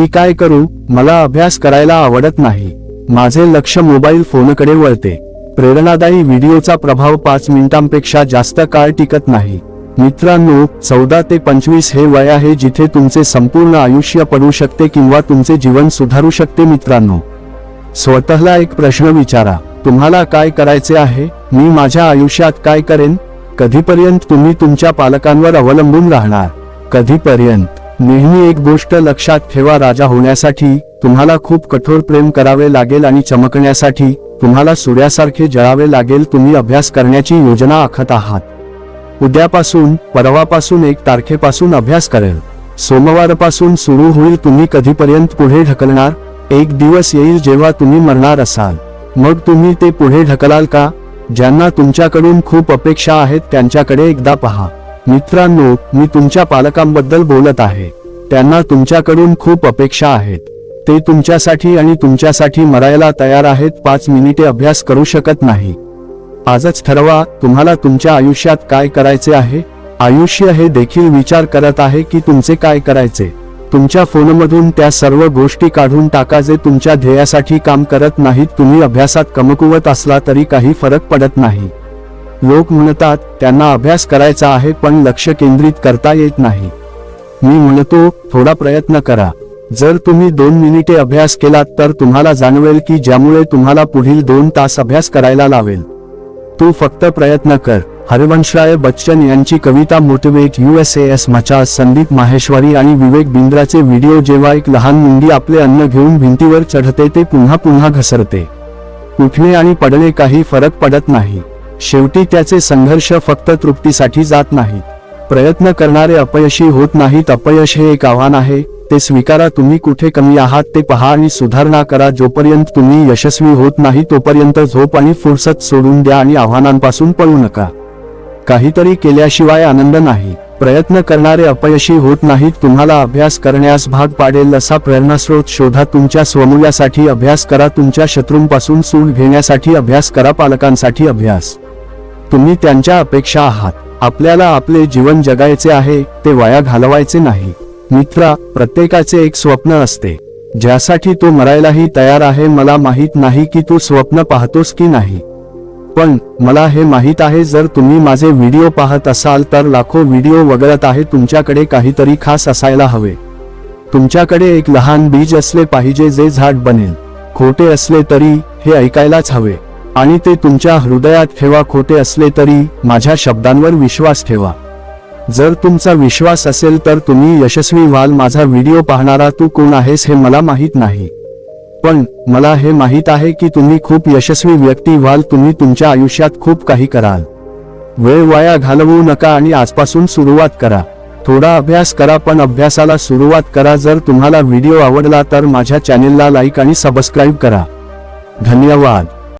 मी काय करू? मला अभ्यास करायला आवडत नाही. माझे लक्ष मोबाईल फोनकडे वळते. प्रेरणादायी व्हिडिओचा प्रभाव पाच मिनिटांपेक्षा जास्त काळ टिकत नाही. मित्रांनो चौदा ते पंचवीस हे वय आहे जिथे तुमचे संपूर्ण आयुष्य पडू शकते किंवा तुमचे जीवन सुधारू शकते मित्रांनो. स्वतःला एक प्रश्न विचारा. तुम्हाला काय करायचे आहे? मी माझ्या आयुष्यात काय करेन? कधीपर्यंत तुम्ही तुमच्या पालकांवर अवलंबून राहणार? कधीपर्यंत? नेहमी एक गोष्ट लक्षात ठेवा राजा होण्यासाठी तुम्हाला खूप कठोर प्रेम करावे लागेल आणि चमकण्यासाठी तुम्हाला सूर्यासारखे जळावे लागेल तुम्ही अभ्यास करण्याची योजना आखत आहात. उद्यापासून परवापासून एक तारखेपासून अभ्यास करेल. सोमवारपासून सुरू होईल तुम्ही कधीपर्यंत पुढे ढकलणार? एक दिवस येईल जेव्हा तुम्ही मरणार असाल. मग तुम्ही ते पुढे ढकलाल का? ज्यांना तुमच्याकडून खूप अपेक्षा आहेत त्यांच्याकडे एकदा पहा. मित्रांनो मी तुमच्या पालकांबद्दल बोलत आहे. त्यांना तुमच्याकडून खूप अपेक्षा आहेत. ते तुमच्यासाठी आणि तुमच्यासाठी मरायला तयार आहेत पाच मिनिटे अभ्यास करू शकत नाही. आजच ठरवा तुम्हाला तुमच्या आयुष्यात काय करायचे आहे? आयुष्य हे देखील विचार करत आहे की तुमचे काय करायचे. तुमच्या फोनमधून त्या सर्व गोष्टी काढून टाका जे तुमच्या ध्येयासाठी काम करत नाहीत. तुम्ही अभ्यासात कमकुवत असला तरी काही फरक पडत नाही. लोक म्हणतात त्यांना अभ्यास करायचा आहे पण लक्ष केंद्रित करता येत नाही. मी म्हणतो थोडा प्रयत्न करा. जर तुम्ही दोन मिनिटे अभ्यास केलात तर तुम्हाला जाणवेल की ज्यामुळे तुम्हाला पुढील दोन तास अभ्यास करायला लावेल. तू फक्त प्रयत्न कर. हरवंशराय बच्चन यांची कविता मोटिवेट यू एस एस मचा संदीप माहेश्वरी आणि विवेक बिंद्राचे व्हिडिओ जेव्हा एक लहान मुंगी आपले अन्न घेऊन भिंतीवर चढते ते पुन्हा पुन्हा घसरते. उठणे आणि पडणे काही फरक पडत नाही. शेवटी त्याचे संघर्ष फक्त तृप्तीसाठी जात नाहीत. प्रयत्न करणारे अपयशी होत नाहीत. अपयश हे एक आव्हान आहे. ते स्वीकारा. तुम्ही कुठे कमी आहात ते पहा आणि सुधारणा करा. जोपर्यंत तुम्ही यशस्वी होत नाही तोपर्यंत झोप आणि फुरसत सोडून द्या आणि आव्हानांपासून पळू नका. काहीतरी केल्याशिवाय आनंद नाही. प्रयत्न करणारे अपयशी होत नाहीत. तुम्हाला अभ्यास करण्यास भाग पाडेल असा प्रेरणास्रोत शोधा. तुमच्या स्वमूल्यासाठी अभ्यास करा. तुमच्या शत्रूंपासून सूट घेण्यासाठी अभ्यास करा. पालकांसाठी अभ्यास. तुम्ही त्यांच्या अपेक्षा आहात. आपल्याला आपले जीवन जगायचे आहे ते वाया घालवायचे नाही. मित्रा प्रत्येकाचे एक स्वप्न असते. ज्यासाठी तो मरायलाही तयार आहे मला माहीत नाही की तू स्वप्न पाहतोस की नाही. पण मला हे माहीत आहे जर तुम्ही माझे व्हिडिओ पाहत असाल तर लाखो व्हिडिओ वगळत आहे तुमच्याकडे काहीतरी खास असायला हवे. तुमच्याकडे एक लहान बीज असले पाहिजे जे झाड बनेल. खोटे असले तरी हे ऐकायलाच हवे. आणि ते तुमच्या हृदयात ठेवा खोटे असले तरी माझ्या शब्दांवर विश्वास ठेवा. जर तुमचा विश्वास असेल तर तुम्ही यशस्वी व्हाल. माझा व्हिडिओ पाहणारा तू कोण आहेस हे मला माहीत नाही. पण मला हे माहीत आहे की तुम्ही खूप यशस्वी व्यक्ती व्हाल. तुम्ही तुमच्या आयुष्यात खूप काही कराल. वेळ वाया घालवू नका आणि आजपासून सुरुवात करा. थोडा अभ्यास करा पण अभ्यासाला सुरुवात करा. जर तुम्हाला व्हिडिओ आवडला तर माझ्या चॅनेलला लाईक आणि सबस्क्राईब करा. धन्यवाद.